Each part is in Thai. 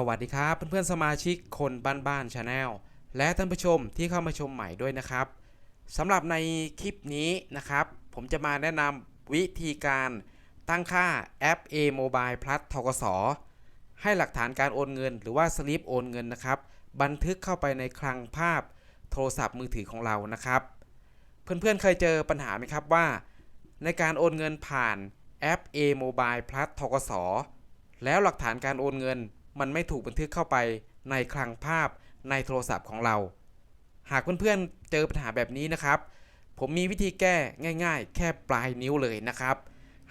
สวัสดีครับ เพื่อนๆสมาชิกคนบ้านๆชาแนลและท่านผู้ชมที่เข้ามาชมใหม่ด้วยนะครับสำหรับในคลิปนี้นะครับ ผมจะมาแนะนำวิธีการตั้งค่าแอป A Mobile Plus ทกสให้หลักฐานการโอนเงิน หรือว่าสลิปโอนเงินนะครับ บันทึกเข้าไปในคลังภาพโทรศัพท์มือถือของเรานะครับ เพื่อนๆเคยเจอปัญหาไหมครับว่า ในการโอนเงินผ่านแอป A Mobile Plus ทกสแล้วหลักฐานการโอนเงิน มันไม่ถูกบันทึกเข้าไปในคลังภาพในโทรศัพท์ของเรา หากเพื่อนๆเจอปัญหาแบบนี้นะครับ ผมมีวิธีแก้ง่าย ๆ แค่ปลายนิ้วเลยนะครับ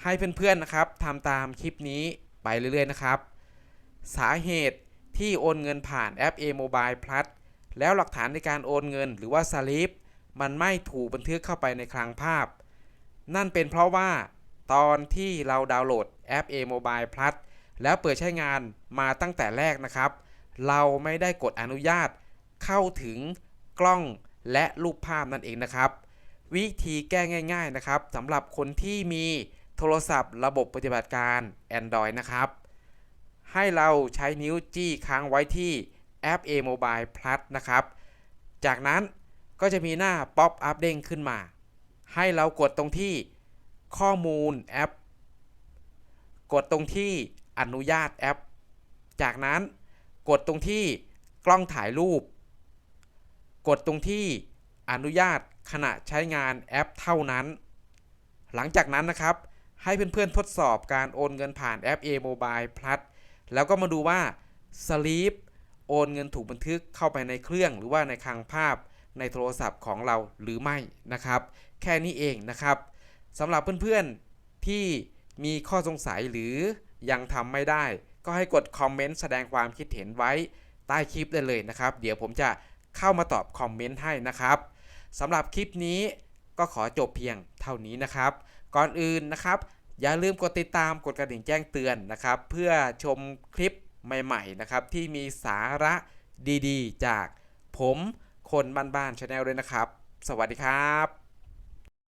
ให้เพื่อนๆนะครับทำตามคลิปนี้ไปเรื่อยๆนะครับ สาเหตุที่โอนเงินผ่านแอป A Mobile Plus แล้วหลักฐานในการโอนเงินหรือว่าสลิปมันไม่ถูกบันทึกเข้าไปในคลังภาพ นั่นเป็นเพราะว่าตอนที่เราดาวน์โหลดแอป A Mobile Plus แล้วเปิดใช้งานมาตั้งแต่แรกนะครับ เราไม่ได้กดอนุญาตเข้าถึงกล้องและรูปภาพนั่นเองนะครับ วิธีแก้ง่ายๆนะครับสำหรับคนที่มีโทรศัพท์ระบบปฏิบัติการ Android นะครับ ให้เราใช้นิ้วจี้ค้างไว้ที่แอป A Mobile Plus นะครับ จากนั้นก็จะมีหน้าป๊อปอัพเด้งขึ้นมา ให้เรากดตรงที่ข้อมูลแอป กดตรงที่ อนุญาตแอป จากนั้นกดตรงที่กล้องถ่ายรูป กดตรงที่อนุญาตขณะใช้งานแอปเท่านั้น หลังจากนั้นนะครับ ให้เพื่อนๆทดสอบการโอนเงินผ่านแอป A Mobile Plus แล้วก็มาดูว่าสลีปโอนเงินถูกบันทึกเข้าไปในเครื่องหรือว่าในคลังภาพในโทรศัพท์ของเราหรือไม่นะครับ แค่นี้เองนะครับสำหรับเพื่อนๆที่มีข้อสงสัยหรือ ยังทำไม่ได้ ก็ให้กดคอมเมนต์แสดงความคิดเห็นไว้ใต้คลิปได้เลยนะครับ เดี๋ยวผมจะเข้ามาตอบคอมเมนต์ให้นะครับสำหรับคลิปนี้ก็ขอจบเพียงเท่านี้นะครับ ก่อนอื่นนะครับ อย่าลืมกดติดตามกดกระดิ่งแจ้งเตือนนะครับ เพื่อชมคลิปใหม่ๆนะครับที่มีสาระดีๆ จากผมคนบ้านๆชาแนลด้วยนะครับ สวัสดีครับ